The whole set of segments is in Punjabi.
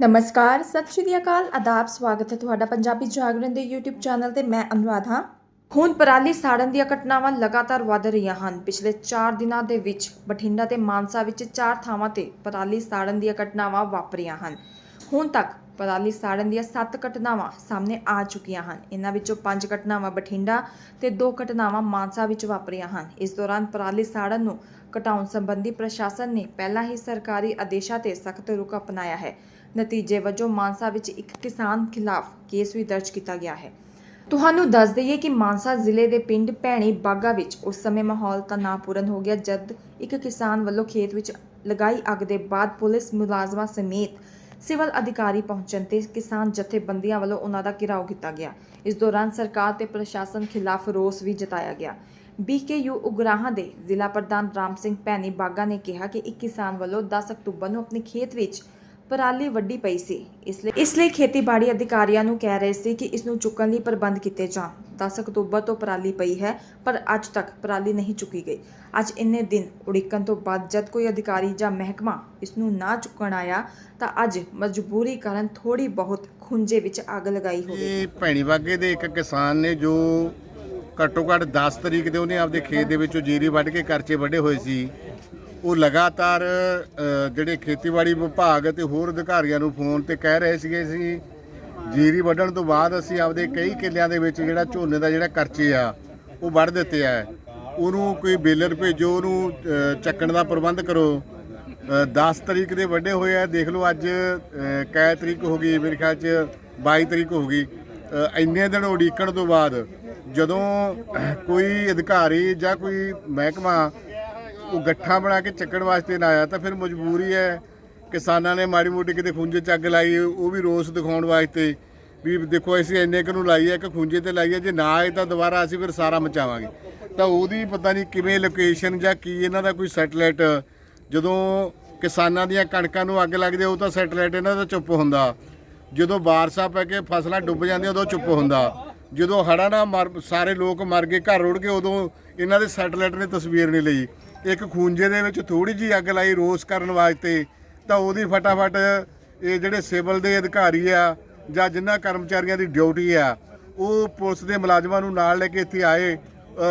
ਨਮਸਕਾਰ, ਸਤਿ ਸ਼੍ਰੀ ਅਕਾਲ, ਆਦਾਬ, ਸਵਾਗਤ ਹੈ ਤੁਹਾਡਾ ਪੰਜਾਬੀ ਜਾਗਰਣ ਦੇ YouTube ਚੈਨਲ ਤੇ ਮੈਂ ਅਨੁਰਾਧ। ਹਾਂ ਹੁਣ ਪਰਾਲੀ ਸਾੜਨ ਦੀਆਂ ਘਟਨਾਵਾਂ ਲਗਾਤਾਰ ਵੱਧ ਰਹੀਆਂ ਹਨ। ਪਿਛਲੇ 4 ਦਿਨਾਂ ਦੇ ਵਿੱਚ ਬਠਿੰਡਾ ਤੇ ਮਾਨਸਾ ਵਿੱਚ ਚਾਰ ਥਾਵਾਂ ਤੇ ਪਰਾਲੀ ਸਾੜਨ ਦੀਆਂ ਘਟਨਾਵਾਂ ਵਾਪਰੀਆਂ ਹਨ। ਹੁਣ ਤੱਕ ਪਰਾਲੀ ਸਾੜਨ ਦੀਆਂ 7 ਘਟਨਾਵਾਂ ਸਾਹਮਣੇ ਆ ਚੁੱਕੀਆਂ ਹਨ। ਇਹਨਾਂ ਵਿੱਚੋਂ 5 ਘਟਨਾਵਾਂ ਬਠਿੰਡਾ ਤੇ 2 ਘਟਨਾਵਾਂ ਮਾਨਸਾ ਵਿੱਚ ਵਾਪਰੀਆਂ ਹਨ। ਇਸ ਦੌਰਾਨ ਪਰਾਲੀ ਸਾੜਨ ਨੂੰ ਘਟਾਉਣ ਸੰਬੰਧੀ ਪ੍ਰਸ਼ਾਸਨ ਨੇ ਪਹਿਲਾਂ ਹੀ ਸਰਕਾਰੀ ਆਦੇਸ਼ਾਂ ਤੇ ਸਖਤ ਰੁਖ ਅਪਣਾਇਆ ਹੈ। ਨਤੀਜੇ ਵਜੋਂ ਮਾਨਸਾ ਵਿੱਚ ਇੱਕ ਕਿਸਾਨ ਖਿਲਾਫ ਕੇਸ ਵੀ ਦਰਜ ਕੀਤਾ ਗਿਆ ਹੈ। ਤੁਹਾਨੂੰ ਦੱਸ ਦਈਏ ਕਿ ਮਾਨਸਾ ਜ਼ਿਲ੍ਹੇ ਦੇ ਪਿੰਡ ਭੈਣੀ ਬਾਗਾ ਵਿੱਚ ਉਸ ਸਮੇਂ ਮਾਹੌਲ ਤਣਾਅਪੂਰਨ ਹੋ ਗਿਆ ਜਦ ਇੱਕ ਕਿਸਾਨ ਵੱਲੋਂ ਖੇਤ ਵਿੱਚ ਲਗਾਈ ਅੱਗ ਦੇ ਬਾਅਦ ਪੁਲਿਸ ਮੁਲਾਜ਼ਮਾਂ ਸਮੇਤ ਸਿਵਲ ਅਧਿਕਾਰੀ ਪਹੁੰਚਣ ਤੇ ਕਿਸਾਨ ਜਥੇਬੰਦੀਆਂ ਵੱਲੋਂ ਉਹਨਾਂ ਦਾ ਘਿਰਾਓ ਕੀਤਾ ਗਿਆ। ਇਸ ਦੌਰਾਨ ਸਰਕਾਰ ਤੇ ਪ੍ਰਸ਼ਾਸਨ ਖਿਲਾਫ ਰੋਸ ਵੀ ਜਤਾਇਆ ਗਿਆ। ਬੀਕੇਯੂ ਉਗਰਾਹਾਂ ਦੇ ਜ਼ਿਲ੍ਹਾ ਪ੍ਰਧਾਨ ਰਾਮ ਸਿੰਘ ਭੈਣੀ ਬਾਗਾ ਨੇ ਕਿਹਾ ਕਿ ਇੱਕ ਕਿਸਾਨ ਵੱਲੋਂ 10 ਅਕਤੂਬਰ ਨੂੰ ਆਪਣੇ ਖੇਤ ਵਿੱਚ ਪਰਾਲੀ ਵੱਡੀ ਪਈ ਸੀ। ਇਸ ਲਈ ਇਸ ਲਈ ਖੇਤੀਬਾੜੀ ਅਧਿਕਾਰੀਆਂ ਨੂੰ ਕਹਿ ਰਹੇ ਸੀ ਕਿ ਇਸ ਨੂੰ ਚੁੱਕਣ ਲਈ ਪ੍ਰਬੰਧ ਕੀਤੇ ਜਾਣ। 10 ਅਕਤੂਬਰ ਤੋਂ ਪਰਾਲੀ ਪਈ ਹੈ, ਪਰ ਅੱਜ ਤੱਕ ਪਰਾਲੀ ਨਹੀਂ ਚੁੱਕੀ ਗਈ। ਅੱਜ ਇੰਨੇ ਦਿਨ ਉਡੀਕਣ ਤੋਂ ਬਾਅਦ ਜਦ ਕੋਈ ਅਧਿਕਾਰੀ ਜਾਂ ਮਹਿਕਮਾ ਇਸ ਨੂੰ ਨਾ ਚੁੱਕਣ ਆਇਆ, ਤਾਂ ਅੱਜ ਮਜਬੂਰੀ ਕਾਰਨ ਥੋੜੀ ਬਹੁਤ ਖੁੰਝੇ ਵਿੱਚ ਅੱਗ ਲਗਾਈ ਹੋਵੇ। ਇਹ ਭੈਣੀ ਬਾਗੇ ਦੇ ਇੱਕ ਕਿਸਾਨ ਨੇ ਜੋ ਘੱਟੋ ਘੱਟ 10 ਤਰੀਕ ਦੇ ਉਹਨੇ ਆਪਦੇ ਖੇਤ ਦੇ ਵਿੱਚੋਂ ਜੀਰੀ ਵੱਢ ਕੇ ਕਰਚੇ ਵੱਢੇ ਹੋਏ ਸੀ। ਉਹ ਲਗਾਤਾਰ ਜਿਹੜੇ ਖੇਤੀਬਾੜੀ ਵਿਭਾਗ ਅਤੇ ਹੋਰ ਅਧਿਕਾਰੀਆਂ ਨੂੰ ਫੋਨ ਤੇ ਕਹਿ ਰਹੇ ਸੀਗੇ ਸੀ ਜੀਰੀ ਵੱਢਣ ਤੋਂ ਬਾਅਦ ਅਸੀਂ ਆਪਦੇ ਕਈ ਕਿੱਲਿਆਂ ਦੇ ਵਿੱਚ ਜਿਹੜਾ ਝੋਨੇ ਦਾ ਜਿਹੜਾ ਕਰਚੇ ਆ ਉਹ ਵੱਢ ਦਿੱਤੇ ਆ। ਉਹਨੂੰ ਕੋਈ ਬੇਲਰ ਭੇਜੋ ਉਹਨੂੰ ਚੱਕਣ ਦਾ ਪ੍ਰਬੰਧ ਕਰੋ। ਅ, 10 ਤਰੀਕ ਦੇ ਵੱਡੇ ਹੋਏ ਆ ਦੇਖ ਲਓ ਅੱਜ ਕੈ ਤਰੀਕ ਹੋ ਗਈ ਮੇਰੇ ਖਿਆਲ ਚ 22 ਤਰੀਕ ਹੋ ਗਈ। ਇੰਨੇ ਦਿਨ ਉਡੀਕਣ ਤੋਂ ਬਾਅਦ ਜਦੋਂ ਕੋਈ ਅਧਿਕਾਰੀ ਜਾਂ ਕੋਈ ਮਹਿਕਮਾ ਉਹ ਗੱਠਾਂ ਬਣਾ ਕੇ ਚੱਕਣ ਵਾਸਤੇ ਨਾ ਆਇਆ ਤਾਂ ਫਿਰ ਮਜਬੂਰੀ ਹੈ। ਕਿਸਾਨਾਂ ਨੇ ਮਾੜੀ ਮੋਟੀ ਕਿਤੇ ਖੁੰਝੇ ਚੱਗ ਲਾਈ, ਉਹ ਵੀ ਰੋਸ ਦਿਖਾਉਣ ਵਾਸਤੇ ਵੀ ਦੇਖੋ ਅਸੀਂ ਇੰਨੇ ਕੁ ਨੂੰ ਲਾਈ ਹੈ ਕਿ ਖੁੰਝੇ ਤੇ ਲਾਈ ਹੈ, ਜੇ ਨਾ ਆਏ ਤਾਂ ਦੁਬਾਰਾ ਅਸੀਂ ਫਿਰ ਸਾਰਾ ਮਚਾਵਾਂਗੇ। ਤਾਂ ਉਹਦੀ ਪਤਾ ਨਹੀਂ ਕਿਵੇਂ ਲੋਕੇਸ਼ਨ ਜਾਂ ਕੀ ਇਹਨਾਂ ਦਾ ਕੋਈ ਸੈਟਲਾਈਟ ਜਦੋਂ ਕਿਸਾਨਾਂ ਦੀਆਂ ਕਣਕਾਂ ਨੂੰ ਅੱਗ ਲੱਗਦੀ ਉਹ ਤਾਂ ਸੈਟਲਾਈਟ ਇਹਨਾਂ ਦਾ ਚੁੱਪ ਹੁੰਦਾ। ਜਦੋਂ ਬਾਰਸ਼ਾਂ ਪੈ ਕੇ ਫਸਲਾਂ ਡੁੱਬ ਜਾਂਦੀਆਂ, ਉਦੋਂ ਚੁੱਪ ਹੁੰਦਾ। ਜਦੋਂ ਹੜ੍ਹਾਂ ਨਾਲ ਮਰ, ਸਾਰੇ ਲੋਕ ਮਰ ਗਏ, ਘਰ ਰੁੜ ਗਏ, ਉਦੋਂ ਇਹਨਾਂ ਦੇ ਸੈਟਲਾਈਟ ਨੇ ਤਸਵੀਰ ਨਹੀਂ ਲਈ। ਇੱਕ ਖੂੰਜੇ ਦੇ ਵਿੱਚ ਥੋੜੀ ਜੀ ਅੱਗ ਲਾਈ ਰੋਸ ਕਰਨ ਵਾਸਤੇ, ਤਾਂ ਉਹਦੀ ਫਟਾਫਟ ਇਹ ਜਿਹੜੇ ਸਿਵਲ ਦੇ ਅਧਿਕਾਰੀ ਆ ਜਾਂ ਜਿਨ੍ਹਾਂ ਕਰਮਚਾਰੀਆਂ ਦੀ ਡਿਊਟੀ ਆ, ਉਹ ਪੁਲਿਸ ਦੇ ਮੁਲਾਜ਼ਮਾਂ ਨੂੰ ਨਾਲ ਲੈ ਕੇ ਇੱਥੇ ਆਏ।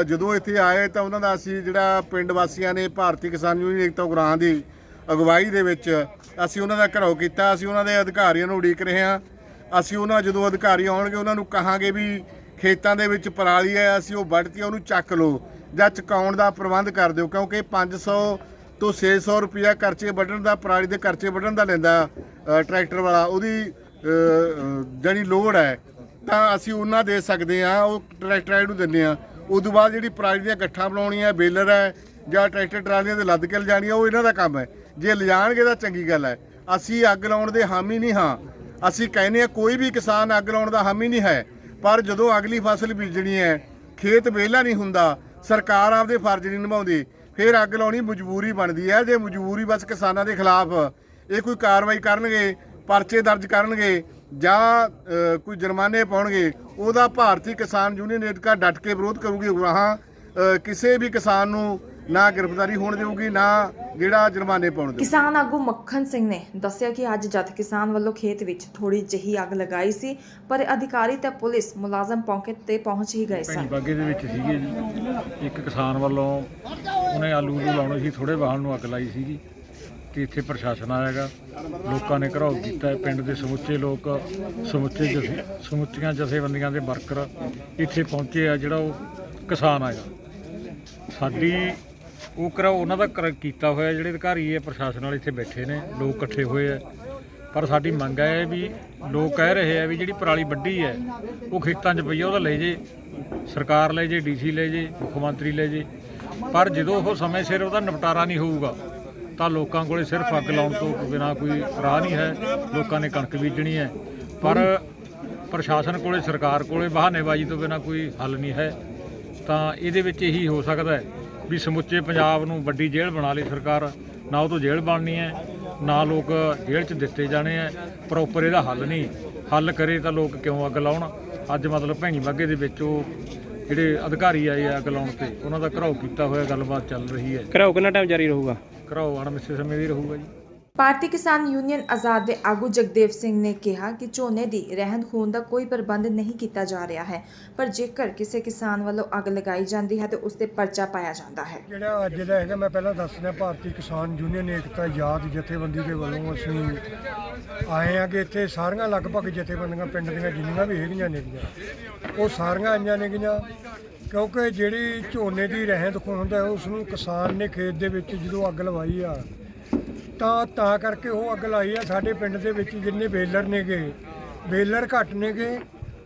ਜਦੋਂ ਇੱਥੇ ਆਏ ਤਾਂ ਉਹਨਾਂ ਦਾ ਅਸੀਂ ਜਿਹੜਾ ਪਿੰਡ ਵਾਸੀਆਂ ਨੇ ਭਾਰਤੀ ਕਿਸਾਨ ਯੂਨੀਅਨ ਏਕਤਾ ਉਗਰਾਹਾਂ ਦੀ ਅਗਵਾਈ ਦੇ ਵਿੱਚ ਅਸੀਂ ਉਹਨਾਂ ਦਾ ਘਰੋ ਕੀਤਾ। ਅਸੀਂ ਉਹਨਾਂ ਦੇ ਅਧਿਕਾਰੀਆਂ ਨੂੰ ਉਡੀਕ ਰਹੇ ਹਾਂ। ਅਸੀਂ ਉਹਨਾਂ ਜਦੋਂ ਅਧਿਕਾਰੀ ਆਉਣਗੇ, ਉਹਨਾਂ ਨੂੰ ਕਹਾਂਗੇ ਵੀ ਖੇਤਾਂ ਦੇ ਵਿੱਚ ਪਰਾਲੀ ਹੈ ਅਸੀਂ ਉਹ ਵੱਢਤੀ ਉਹਨੂੰ ਚੱਕ ਲਓ ਜਾਂ ਚੁਕਾਉਣ ਦਾ ਪ੍ਰਬੰਧ ਕਰ ਦਿਓ, ਕਿਉਂਕਿ 500 ਤੋਂ 600 ਰੁਪਿਆ ਖਰਚੇ ਵੱਢਣ ਦਾ, ਪਰਾਲੀ ਦੇ ਖਰਚੇ ਵੱਢਣ ਦਾ ਲੈਂਦਾ ਟਰੈਕਟਰ ਵਾਲਾ, ਉਹਦੀ ਜਿਹੜੀ ਲੋਡ ਹੈ, ਤਾਂ ਅਸੀਂ ਉਹਨਾਂ ਦੇ ਸਕਦੇ ਆ ਉਹ ਟਰੈਕਟਰ ਨੂੰ ਦਿੰਦੇ ਆ ਉਸ ਤੋਂ ਬਾਅਦ ਜਿਹੜੀ ਪਰਾਲੀ ਦੀਆਂ ਗੱਠਾਂ ਬਣਾਉਣੀਆਂ, ਬੇਲਰ ਹੈ, ਜਾਂ ਟਰੈਕਟਰ ਟਰਾਲੀਆਂ ਦੇ ਲੱਦ ਕੇ ਲਿਜਾਣੀਆਂ, ਉਹ ਇਹਨਾਂ ਦਾ ਕੰਮ ਹੈ। ਜੇ ਲਿਜਾਣਗੇ ਤਾਂ ਚੰਗੀ ਗੱਲ ਹੈ। ਅਸੀਂ ਅੱਗ ਲਾਉਣ ਦੇ ਹਾਮੀ ਨਹੀਂ ਹਾਂ। ਅਸੀਂ ਕਹਿੰਦੇ ਆ ਕੋਈ ਵੀ ਕਿਸਾਨ ਅੱਗ ਲਾਉਣ ਦਾ ਹਾਮੀ ਨਹੀਂ ਹੈ। ਪਰ ਜਦੋਂ ਅਗਲੀ ਫਸਲ ਬੀਜਣੀ ਹੈ, ਖੇਤ ਵਿਹਲਾ ਨਹੀਂ ਹੁੰਦਾ, ਸਰਕਾਰ ਆਪਦੇ ਫਰਜ਼ ਨਹੀਂ ਨਿਭਾਉਂਦੀ, ਫਿਰ ਅੱਗ ਲਾਉਣੀ ਮਜਬੂਰੀ ਬਣਦੀ ਹੈ, ਜੇ ਮਜਬੂਰੀ ਬਸ ਕਿਸਾਨਾਂ ਦੇ ਖਿਲਾਫ ਇਹ ਕੋਈ ਕਾਰਵਾਈ ਕਰਨਗੇ, ਪਰਚੇ ਦਰਜ ਕਰਨਗੇ, ਜਾਂ ਕੋਈ ਜੁਰਮਾਨੇ ਪਾਉਣਗੇ, ਉਹਦਾ ਭਾਰਤੀ ਕਿਸਾਨ ਯੂਨੀਅਨ ਏਕਤਾ ਡਟ ਕੇ ਵਿਰੋਧ ਕਰੂਗੀ ਉਗਰਾਹਾਂ ਕਿਸੇ ਵੀ ਕਿਸਾਨ ਨੂੰ ਨਾ ਗ੍ਰਿਫਤਾਰੀ ਹੋਣ ਦੇਊਗੀ ਨਾ ਜਿਹੜਾ ਜੁਰਮਾਨੇ ਪਾਉਣ ਦੇਊਗੀ। ਕਿਸਾਨ ਆਗੂ ਮੱਖਣ ਸਿੰਘ ਨੇ ਦੱਸਿਆ ਕਿ ਅੱਜ ਜਦ ਕਿਸਾਨ ਵੱਲੋਂ ਖੇਤ ਵਿੱਚ ਥੋੜੀ ਜਿਹੀ ਅੱਗ ਲਗਾਈ ਸੀ ਪਰ ਅਧਿਕਾਰੀ ਤੇ ਪੁਲਿਸ ਮੁਲਾਜ਼ਮ ਮੌਕੇ ਤੇ ਪਹੁੰਚ ਹੀ ਗਏ ਭੈਣੀ ਸਨ ਬਾਗੇ ਦੇ ਵਿੱਚ ਸੀਗੇ ਜੀ। ਇੱਕ ਕਿਸਾਨ ਵੱਲੋਂ ਉਹਨੇ ਆਲੂ ਨੂੰ ਲਾਉਣੇ ਸੀ ਥੋੜੇ ਵਾਹਨ ਨੂੰ ਅੱਗ ਲਾਈ ਸੀਗੀ ਤੇ ਇੱਥੇ ਪ੍ਰਸ਼ਾਸਨ ਆਇਆਗਾ ਲੋਕਾਂ ਨੇ ਘਰਾਓ ਕੀਤਾ ਹੈ। ਪਿੰਡ ਦੇ ਸਮੁੱਚੇ ਲੋਕ ਸਮੁੱਚੇ ਜਥੇ ਸਮੁੱਚੀਆਂ ਜਥੇਬੰਦੀਆਂ ਦੇ ਵਰਕਰ ਇੱਥੇ ਪਹੁੰਚੇ ਆ ਜਿਹੜਾ ਉਹ ਕਿਸਾਨ ਆਗਾ ਸਾਡੀ ਉਹ ਕਰਾ ਉਹਨਾਂ ਦਾ ਕਰ- ਕੀਤਾ ਹੋਇਆ, ਜਿਹੜੇ ਅਧਿਕਾਰੀ ਹੈ ਪ੍ਰਸ਼ਾਸਨ ਵਾਲੇ ਇੱਥੇ ਬੈਠੇ ਨੇ, ਲੋਕ ਇਕੱਠੇ ਹੋਏ ਹੈ ਪਰ ਸਾਡੀ ਮੰਗ ਹੈ ਵੀ ਲੋਕ ਕਹਿ ਰਹੇ ਆ ਵੀ ਜਿਹੜੀ ਪਰਾਲੀ ਵੱਢੀ ਹੈ, ਉਹ ਖੇਤਾਂ 'ਚ ਪਈ ਆ, ਉਹਦਾ ਲੈ ਜੇ। ਸਰਕਾਰ ਲੈ ਜੇ, ਡੀਸੀ ਲੈ ਜੇ, ਮੁੱਖ ਮੰਤਰੀ ਲੈ ਜੇ। ਪਰ ਜਦੋਂ ਉਹ ਸਮੇਂ ਸਿਰ ਉਹਦਾ ਨਿਪਟਾਰਾ ਨਹੀਂ ਹੋਊਗਾ, ਤਾਂ ਲੋਕਾਂ ਕੋਲੇ ਸਿਰਫ ਅੱਗ ਲਾਉਣ ਤੋਂ ਬਿਨਾਂ ਕੋਈ ਰਾਹ ਨਹੀਂ ਹੈ। ਲੋਕਾਂ ਨੇ ਕਣਕ ਬੀਜਣੀ ਹੈ। ਪਰ ਪ੍ਰਸ਼ਾਸਨ ਕੋਲੇ, ਸਰਕਾਰ ਕੋਲੇ ਬਹਾਨੇਬਾਜ਼ੀ ਤੋਂ ਬਿਨਾਂ ਕੋਈ ਹੱਲ ਨਹੀਂ ਹੈ। ਤਾਂ ਇਹਦੇ ਵਿੱਚ ਇਹੀ ਹੋ ਸਕਦਾ ਹੈ ਵੀ ਸਮੁੱਚੇ ਪੰਜਾਬ ਨੂੰ ਵੱਡੀ ਜੇਲ੍ਹ ਬਣਾ ਲਈ ਸਰਕਾਰ ਨਾ ਉਹ ਤੋਂ ਜੇਲ੍ਹ ਬਣਨੀ ਹੈ ਨਾ ਲੋਕ ਜੇਲ੍ਹ 'ਚ ਦਿੱਤੇ ਜਾਣੇ ਹੈ ਪ੍ਰੋਪਰ ਇਹਦਾ ਹੱਲ ਨਹੀਂ। ਹੱਲ ਕਰੇ ਤਾਂ ਲੋਕ ਕਿਉਂ ਅੱਗ ਲਾਉਣ? ਅੱਜ ਮਤਲਬ ਭੈਣੀ ਬਾਗੇ ਦੇ ਵਿੱਚ ਉਹ ਜਿਹੜੇ ਅਧਿਕਾਰੀ ਆਏ ਆ ਅੱਗ ਲਾਉਣ ਤੇ ਉਹਨਾਂ ਦਾ ਘਰਾਓ ਕੀਤਾ ਹੋਇਆ ਗੱਲਬਾਤ ਚੱਲ ਰਹੀ ਹੈ ਘਰਾਓ ਕਿੰਨਾ ਟਾਈਮ ਜਾਰੀ ਰਹੂਗਾ? ਘਰਾਓ ਅਣਮਿੱਥੇ ਸਮੇਂ ਦੀ ਰਹੂਗਾ ਜੀ। ਭਾਰਤੀ ਕਿਸਾਨ ਯੂਨੀਅਨ ਆਜ਼ਾਦ ਦੇ ਆਗੂ ਜਗਦੇਵ ਸਿੰਘ ਨੇ ਕਿਹਾ ਕਿ ਝੋਨੇ ਦੀ ਰਹਿੰਦ ਖੂੰਹਦ ਦਾ ਕੋਈ ਪ੍ਰਬੰਧ ਨਹੀਂ ਕੀਤਾ ਜਾ ਰਿਹਾ ਹੈ, ਪਰ ਜੇਕਰ ਕਿਸੇ ਕਿਸਾਨ ਵੱਲੋਂ ਅੱਗ ਲਗਾਈ ਜਾਂਦੀ ਹੈ ਤਾਂ ਉਸ ਤੇ ਪਰਚਾ ਪਾਇਆ ਜਾਂਦਾ ਹੈ। ਜਿਹੜਾ ਅੱਜ ਦਾ ਹੈਗਾ, ਮੈਂ ਪਹਿਲਾਂ ਦੱਸ ਦਿਆਂ ਭਾਰਤੀ ਕਿਸਾਨ ਯੂਨੀਅਨ ਏਕਤਾ, ਯਾਦ ਜਥੇਬੰਦੀ ਦੇ ਵੱਲੋਂ ਅਸੀਂ ਆਏ ਆ ਕਿ ਇੱਥੇ ਸਾਰੀਆਂ ਲਗਭਗ ਜਥੇਬੰਦੀਆਂ, ਪਿੰਡ ਦੀਆਂ ਜਿੰਨੀਆਂ ਵੀ ਹੈਗੀਆਂ ਨੇਗੀਆਂ, ਉਹ ਸਾਰੀਆਂ ਆਈਆਂ ਨੇਗੀਆਂ, ਕਿਉਂਕਿ ਜਿਹੜੀ ਝੋਨੇ ਦੀ ਰਹਿੰਦ ਖੂੰਹਦ ਹੈ ਉਸ ਨੂੰ ਕਿਸਾਨ ਨੇ ਖੇਤ ਦੇ ਵਿੱਚ ਜਦੋਂ ਅੱਗ ਲਵਾਈ ਆ ਤਾਂ ਤਾਂ ਕਰਕੇ ਉਹ ਅੱਗ ਲਾਈ ਆ ਸਾਡੇ ਪਿੰਡ ਦੇ ਵਿੱਚ ਜਿੰਨੇ ਬੇਲਰ ਨੇਗੇ। ਬੇਲਰ ਘੱਟ ਨੇਗੇ।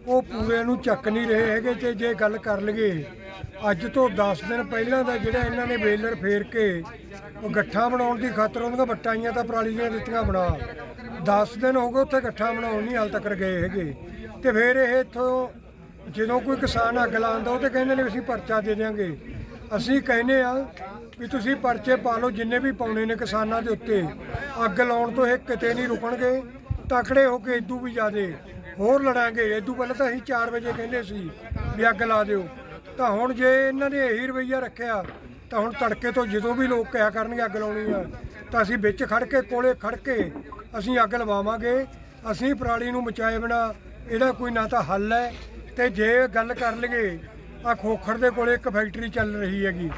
ਉਹ ਪੂਰੇ ਨੂੰ ਚੱਕ ਨਹੀਂ ਰਹੇ ਹੈਗੇ ਤੇ ਜੇ ਗੱਲ ਕਰ ਲਈਏ ਅੱਜ ਤੋਂ 10 ਦਿਨ ਪਹਿਲਾਂ ਦਾ ਜਿਹੜਾ ਇਹਨਾਂ ਨੇ ਬੇਲਰ ਫੇਰ ਕੇ, ਉਹ ਗੱਠਾਂ ਬਣਾਉਣ ਦੀ ਖਾਤਰ ਉਹਨਾਂ ਬਟਾਈਆਂ ਤਾਂ ਪਰਾਲੀ ਦੀਆਂ ਦਿੱਤੀਆਂ ਬਣਾ। 10 ਦਿਨ ਹੋ ਗਏ ਉੱਥੇ ਗੱਠਾਂ ਬਣਾਉਣ ਨਹੀਂ ਹਾਲ ਤੱਕ ਗਏ ਹੈਗੇ। ਤੇ ਫਿਰ ਇਹ ਇੱਥੋਂ ਜਦੋਂ ਕੋਈ ਕਿਸਾਨ ਅੱਗ ਲਾਉਂਦਾ, ਉਹ ਤੇ ਕਹਿੰਦੇ ਨੇ ਅਸੀਂ ਪਰਚਾ ਦੇ ਦਿਆਂਗੇ। ਅਸੀਂ ਕਹਿੰਦੇ ਆ ਵੀ ਤੁਸੀਂ ਪਰਚੇ ਪਾ ਲਓ ਜਿੰਨੇ ਵੀ ਪਾਉਣੇ ਨੇ ਕਿਸਾਨਾਂ ਦੇ ਉੱਤੇ। ਅੱਗ ਲਾਉਣ ਤੋਂ ਇਹ ਕਿਤੇ ਨਹੀਂ ਰੁਕਣਗੇ, ਤਕੜੇ ਹੋ ਕੇ ਇਦੋਂ ਵੀ ਜ਼ਿਆਦੇ ਹੋਰ ਲੜਾਂਗੇ। ਇਦੋਂ ਪਹਿਲਾਂ ਤਾਂ ਅਸੀਂ 4 ਵਜੇ ਕਹਿੰਦੇ ਸੀ ਵੀ ਅੱਗ ਲਾ ਦਿਓ। ਤਾਂ ਹੁਣ ਜੇ ਇਹਨਾਂ ਨੇ ਇਹੀ ਰਵਈਆ ਰੱਖਿਆ, ਤਾਂ ਹੁਣ ਤੜਕੇ ਤੋਂ ਜਦੋਂ ਵੀ ਲੋਕ ਕਿਹਾ ਕਰਨਗੇ ਅੱਗ ਲਾਉਣੀ ਆ, ਤਾਂ ਅਸੀਂ ਵਿੱਚ ਖੜ ਕੇ, ਕੋਲੇ ਖੜ ਕੇ ਅਸੀਂ ਅੱਗ ਲਵਾਵਾਂਗੇ। ਅਸੀਂ ਪਰਾਲੀ ਨੂੰ ਮਚਾਏ ਬਿਨਾ ਇਹਦਾ ਕੋਈ ਨਾ ਤਾਂ ਹੱਲ ਹੈ। ਤੇ ਜੇ ਗੱਲ ਕਰ ਲਈਏ ਆ ਖੋਖਰ ਦੇ ਕੋਲੇ ਇੱਕ ਫੈਕਟਰੀ ਚੱਲ ਰਹੀ ਹੈਗੀ।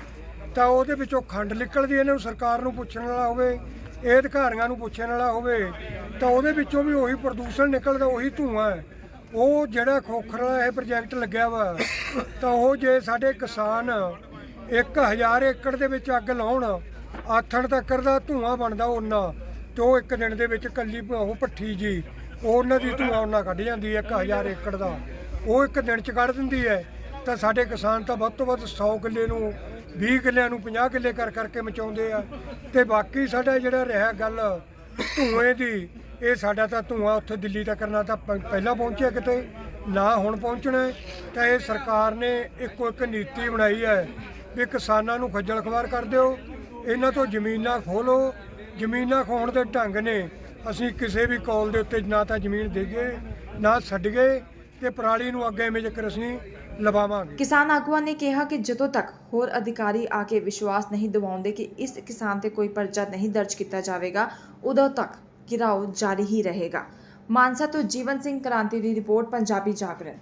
ਤਾਂ ਉਹਦੇ ਵਿੱਚੋਂ ਖੰਡ ਨਿਕਲਦੀ ਇਹਨਾਂ ਨੂੰ ਸਰਕਾਰ ਨੂੰ ਪੁੱਛਣ ਵਾਲਾ ਹੋਵੇ, ਇਹ ਅਧਿਕਾਰੀਆਂ ਨੂੰ ਪੁੱਛਣ ਵਾਲਾ ਹੋਵੇ, ਤਾਂ ਉਹਦੇ ਵਿੱਚੋਂ ਵੀ ਉਹੀ ਪ੍ਰਦੂਸ਼ਣ ਨਿਕਲਦਾ, ਉਹੀ ਧੂਆਂ ਹੈ। ਉਹ ਜਿਹੜਾ ਖੋਖਰ ਵਾਲਾ ਇਹ ਪ੍ਰੋਜੈਕਟ ਲੱਗਿਆ ਵਾ, ਤਾਂ ਉਹ ਜੇ ਸਾਡੇ ਕਿਸਾਨ 1000 ਏਕੜ ਦੇ ਵਿੱਚ ਅੱਗ ਲਾਉਣ, ਆਥਣ ਤੱਕ ਦਾ ਧੂਆਂ ਬਣਦਾ ਉਹਨਾਂ ਤੇ ਉਹ ਇੱਕ ਦਿਨ ਦੇ ਵਿੱਚ ਕੱਲੀ ਉਹ ਪੱਠੀ ਜੀ, ਉਹਨਾਂ ਦੀ ਧੂਆਂ ਉਹਨਾਂ ਕੱਢ ਜਾਂਦੀ ਹੈ 1000 ਏਕੜ ਦਾ। ਉਹ ਇੱਕ ਦਿਨ ਚ ਕੱਢ ਦਿੰਦੀ ਹੈ, ਤਾਂ ਸਾਡੇ ਕਿਸਾਨ ਤਾਂ ਵੱਧ ਤੋਂ ਵੱਧ 100 ਕਿੱਲੇ ਨੂੰ 20 ਕਿੱਲਿਆਂ ਨੂੰ 50 ਕਿੱਲੇ ਕਰ ਕਰਕੇ ਮਚਾਉਂਦੇ ਆ। ਤੇ ਬਾਕੀ ਸਾਡਾ ਜਿਹੜਾ ਰਿਹਾ ਗੱਲ ਧੂਏ ਦੀ, ਇਹ ਸਾਡਾ ਤਾਂ ਧੂਆਂ ਉੱਥੇ ਦਿੱਲੀ ਤੱਕ ਨਾ ਤਾਂ ਪਹਿਲਾਂ ਪਹੁੰਚਿਆ ਕਿਤੇ, ਨਾ ਹੁਣ ਪਹੁੰਚਣਾ ਤਾਂ ਇਹ ਸਰਕਾਰ ਨੇ ਇੱਕੋ ਇੱਕ ਨੀਤੀ ਬਣਾਈ ਹੈ ਵੀ ਕਿਸਾਨਾਂ ਨੂੰ ਖੱਜਲ ਖਵਾਰ ਕਰ ਦਿਓ, ਇਹਨਾਂ ਤੋਂ ਜ਼ਮੀਨਾਂ ਖੋਲੋ ਜ਼ਮੀਨਾਂ ਖੋਣ ਦੇ ਢੰਗ ਨੇ। ਅਸੀਂ ਕਿਸੇ ਵੀ ਕੌਲ ਦੇ ਉੱਤੇ ਨਾ ਤਾਂ ਜ਼ਮੀਨ ਦੇਗੇ ਨਾ ਛੱਡ ਗਏ ਤੇ ਪਰਾਲੀ ਨੂੰ ਅੱਗੇ ਐਵੇਂ ਜੇਕਰ ਅਸੀਂ। ਲਵਾਵਾਂਗੇ। ਕਿਸਾਨ ਆਗੂਆਂ ਨੇ ਕਿਹਾ ਕਿ ਜਦੋਂ ਤੱਕ ਹੋਰ ਅਧਿਕਾਰੀ ਆ ਕੇ ਵਿਸ਼ਵਾਸ ਨਹੀਂ ਦਿਵਾਉਂਦੇ ਕਿ ਇਸ ਕਿਸਾਨ ਤੇ ਕੋਈ ਪਰਚਾ ਨਹੀਂ ਦਰਜ ਕੀਤਾ ਜਾਵੇਗਾ, ਉਦੋਂ ਤੱਕ ਘਿਰਾਓ ਜਾਰੀ ਹੀ ਰਹੇਗਾ। ਮਾਨਸਾ ਤੋਂ ਜੀਵਨ ਸਿੰਘ ਕ੍ਰਾਂਤੀ ਦੀ ਰਿਪੋਰਟ, ਪੰਜਾਬੀ ਜਾਗਰਣ।